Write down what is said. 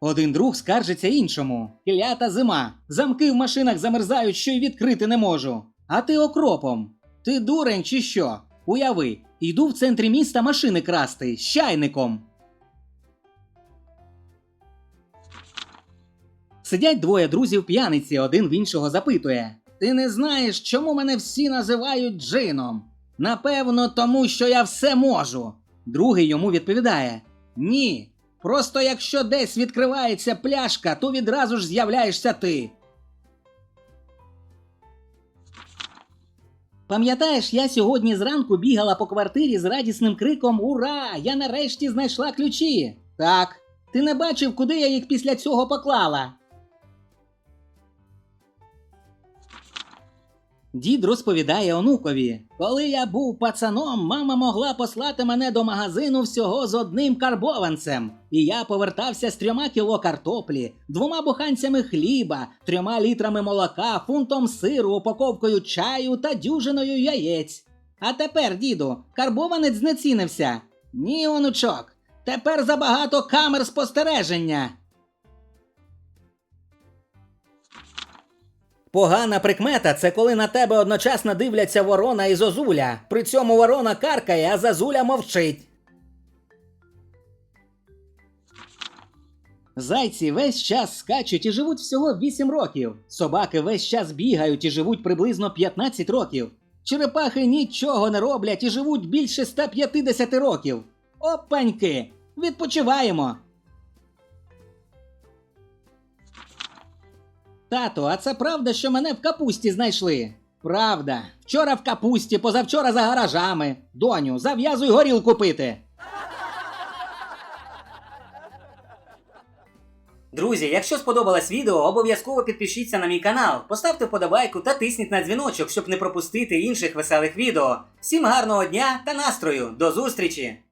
Один друг скаржиться іншому. Клята зима. Замки в машинах замерзають, що й відкрити не можу. А ти окропом. Ти дурень чи що? Уяви, йду в центрі міста машини красти з чайником. Сидять двоє друзів п'яниці, один в іншого запитує: Ти не знаєш, чому мене всі називають джином? Напевно, тому що я все можу. Другий йому відповідає: Ні. Просто якщо десь відкривається пляшка, то відразу ж з'являєшся ти. Пам'ятаєш, я сьогодні зранку бігала по квартирі з радісним криком Ура! Я нарешті знайшла ключі. Так. Ти не бачив, куди я їх після цього поклала? Дід розповідає онукові: Коли я був пацаном, мама могла послати мене до магазину всього з одним карбованцем. І я повертався з трьома кіло картоплі, двома буханцями хліба, трьома літрами молока, фунтом сиру, упаковкою чаю та дюжиною яєць. А тепер, діду, карбованець знецінився. Ні, онучок, тепер забагато камер спостереження. Погана прикмета це коли на тебе одночасно дивляться ворона і зозуля. При цьому ворона каркає, а зозуля мовчить. Зайці весь час скачуть і живуть всього 8 років. Собаки весь час бігають і живуть приблизно 15 років. Черепахи нічого не роблять і живуть більше 150 років. Опаньки! Відпочиваємо! Тато, а це правда, що мене в капусті знайшли? Правда. Вчора в капусті, позавчора за гаражами. Доню, зав'язуй горілку пити. Друзі, якщо сподобалось відео, обов'язково підпишіться на мій канал, поставте вподобайку та тисніть на дзвіночок, щоб не пропустити інших веселих відео. Всім гарного дня та настрою! До зустрічі!